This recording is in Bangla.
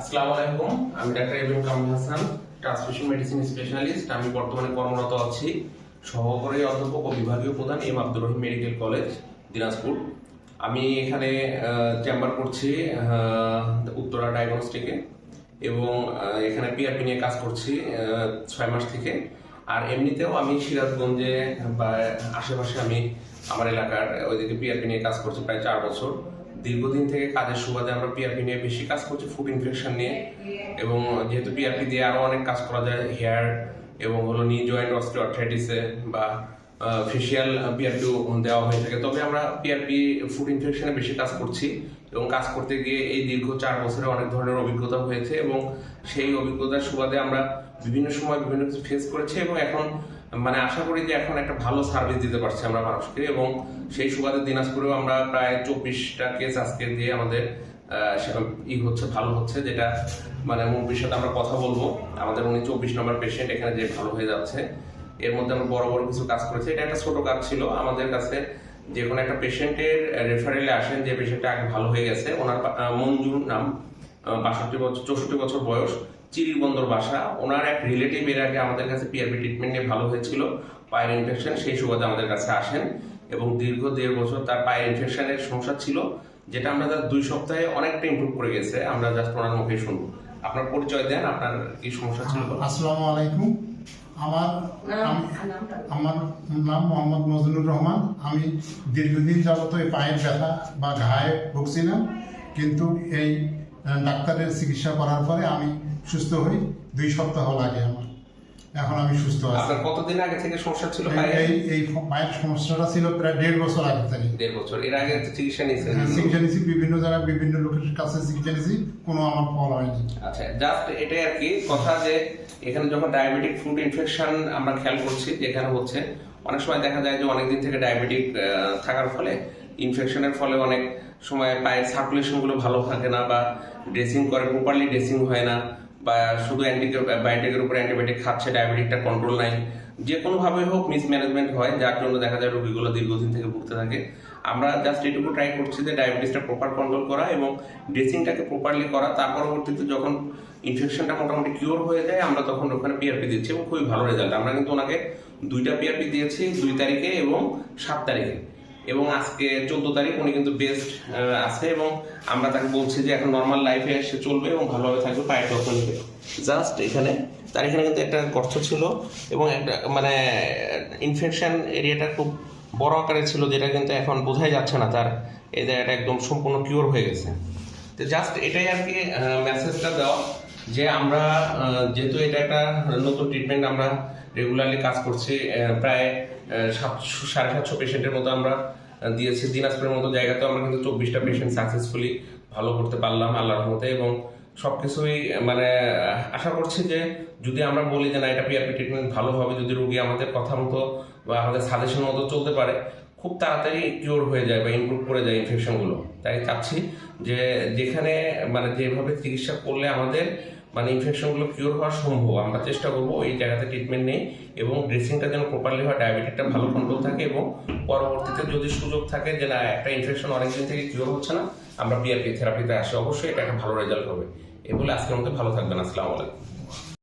আসসালামু আলাইকুম, আমি doctor Ibrahim Kamrul Hasan transmission medicine specialist. আমি বর্তমানে কর্মরত আছি সহকারী অধ্যাপক ও বিভাগীয় প্রধান M Abdur Rahim medical college, Dinajpur. আমি এখানে চেম্বার করছি উত্তরা ডায়াগনস্টিকে এবং এখানে পিআরপি নিয়ে কাজ করছি ছয় মাস থেকে। আর এমনিতেও আমি সিরাজগঞ্জে বা আশেপাশে আমি আমার এলাকার ওইদিকে পিআরপি নিয়ে কাজ করছি প্রায় চার বছর। দীর্ঘদিন থেকে কাজের সুবাদে আমরা পিআরপি নিয়ে বেশি কাজ করছি ফুড ইনফেকশন নিয়ে। এবং যেহেতু পিআরপি দিয়ে আরও অনেক কাজ করা যায় হেয়ার এবং হলো নি জয়েন্ট অস্টিওআর্থ্রাইটিসে বা ফেসিয়াল পিআরপি দেওয়া হয়ে থাকে। তবে আমরা পিআরপি ফুড ইনফেকশনে বেশি কাজ করছি এবং কাজ করতে গিয়ে এই দীর্ঘ চার বছরে অনেক ধরনের অভিজ্ঞতা হয়েছে এবং সেই অভিজ্ঞতার সুবাদে আমরা বিভিন্ন সময় বিভিন্ন কিছু ফেস করেছি এবং এখন মানে আশা করি যে এখন একটা ভালো সার্ভিস দিতে পারছি আমরা মানুষকে এবং সেই সুবাদে দিনাজপুরেও আমরা প্রায় চব্বিশটা কেস আজকে দিয়ে আমাদের ই হচ্ছে, ভালো হচ্ছে, যেটা মানে মুরব্বীর সাথে আমরা কথা বলব। আমাদের উনি চব্বিশ নম্বর পেশেন্ট এখানে যে ভালো হয়ে যাচ্ছে। এর মধ্যে আমরা বড় বড় কিছু কাজ করেছি। এটা একটা ছোট কাজ ছিল। আমাদের কাছে যে কোনো একটা পেশেন্টের রেফারেলে আসেন, যে পেশেন্টটা আগে ভালো হয়ে গেছে, ওনার মঞ্জুর নাম বাষট্টি বছর, চৌষট্টি বছর বয়স। চিরিবন্দর বাসা ওনার এক রিলেটিভ এর আগে আমাদের কাছে পিআরপি ট্রিটমেন্ট নিয়ে ভালো হয়েছিল পায়ের ইনফেকশন সেই সুবাদে আমাদের কাছে আসেন এবং দীর্ঘ দেড় বছর তার পায়ের ইনফেকশনের সমস্যা ছিল যেটা আমরা তার দুই সপ্তাহে অনেকটা ইমপ্রুভ করে গেছে আমরা জাস্ট ওনার মুখে শুনব। আপনার পরিচয় দেন আপনার কি সমস্যা ছিল? আসসালামু আলাইকুম। আমার আমার নাম মোহাম্মদ মজনুর রহমান। আমি দীর্ঘদিন যাবত এই পায়ের ব্যথা বা ঘায়ে ভুগছিলাম কিন্তু এই ডাক্তারের চিকিৎসা করার পরে আমি সুস্থ হই। দুই সপ্তাহ লাগে আমার। এখন আমি সুস্থ আছি। আপনার কতদিন আগে থেকে সমস্যা ছিল এই- এই পায়ের সমস্যাটা ছিল প্রায় দেড় বছর আগে থেকে। দেড় বছর। এর আগে চিকিৎসা নিয়েছেন? হ্যাঁ, চিকিৎসা নিয়েছি। বিভিন্ন জায়গায় বিভিন্ন লোকের কাছে চিকিৎসা নিয়েছি। কোনো আমার ফল হয়নি। আচ্ছা জাস্ট এটাই আর কি। কথা যে এখানে যখন ডায়াবেটিক ফুড ইনফেকশন আমরা খেয়াল করছি যে এখানে হচ্ছে অনেক সময় দেখা যায় যে অনেকদিন থেকে ডায়াবেটিক থাকার ফলে ইনফেকশনের ফলে অনেক সময় পায়ের সার্কুলেশনগুলো ভালো থাকে না বা ড্রেসিং করে প্রপারলি ড্রেসিং হয় না বা শুধু অ্যান্টিবায়োটিকের উপর অ্যান্টিবায়োটিক খাচ্ছে ডায়াবেটিকটা কন্ট্রোল নাই। যে কোনোভাবে হোক মিসম্যানেজমেন্ট হয়, যার জন্য দেখা যায় রোগীগুলো দীর্ঘদিন থেকে ভুগতে থাকে। আমরা জাস্ট এটুকু ট্রাই করছি যে ডায়াবেটিসটা প্রপার কন্ট্রোল করা এবং ড্রেসিংটাকে প্রপারলি করা। তার পরবর্তীতে যখন ইনফেকশনটা মোটামুটি কিওর হয়ে যায়, আমরা তখন ওখানে পিআরপি দিচ্ছি এবং খুবই ভালো রেজাল্ট আমরা কিন্তু ওনাকে দুইটা পিআরপি দিয়েছি, দুই তারিখে এবং সাত তারিখে। এবং আজকে চোদ্দ তারিখ উনি কিন্তু বেস্ট আছে এবং আমরা তাকে বলছি যে এখন নর্মাল লাইফে সে চলবে এবং ভালোভাবে থাকবে পায়ের যত্ন নেবে জাস্ট এখানে, তার এখানে কিন্তু একটা গর্ত ছিল এবং একটা মানে ইনফেকশন এরিয়াটা খুব বড় আকারে ছিল যেটা কিন্তু এখন বোঝাই যাচ্ছে না, তার জায়গাটা একদম সম্পূর্ণ কিওর হয়ে গেছে। তো জাস্ট এটাই আর কি মেসেজটা দেওয়া। যে আমরা যেহেতু এটা একটা নতুন ট্রিটমেন্ট আমরা রেগুলারলি কাজ করছি প্রায় সাতশো সাড়ে সাতশো পেশেন্টের মতো আমরা দিয়েছি। দিনাজপুরের মতো জায়গাতেও আমরা কিন্তু চব্বিশটা পেশেন্ট সাকসেসফুলি ভালো করতে পারলাম আল্লাহর রহমতে এবং সব কিছুই মানে আশা করছি যে যদি আমরা বলি যে না, এটা পিআরপি ট্রিটমেন্ট ভালো হবে, যদি রোগী আমাদের কথা মতো বা আমাদের সাজেশন মতো চলতে পারে খুব তাড়াতাড়ি কিওর হয়ে যায় বা ইমপ্রুভ করে যায় ইনফেকশনগুলো তাই চাচ্ছি যে যেখানে মানে যেভাবে চিকিৎসা করলে আমাদের মানে ইনফেকশনগুলো কিওর হওয়া সম্ভব, আমরা চেষ্টা করব এই জায়গাতে ট্রিটমেন্ট নেই এবং ড্রেসিংটা যেন প্রপারলি হয় ডায়াবেটিকটা ভালো কন্ট্রোল থাকে এবং পরবর্তীতে যদি সুযোগ থাকে যে না, একটা ইনফেকশন অনেকদিন থেকে কিওর হচ্ছে না, আমরা বিআরপি থেরাপিতে আসি। অবশ্যই এটা একটা ভালো রেজাল্ট হবে। এ বলে আজকের মতো ভালো থাকবেন। আসসালামু আলাইকুম।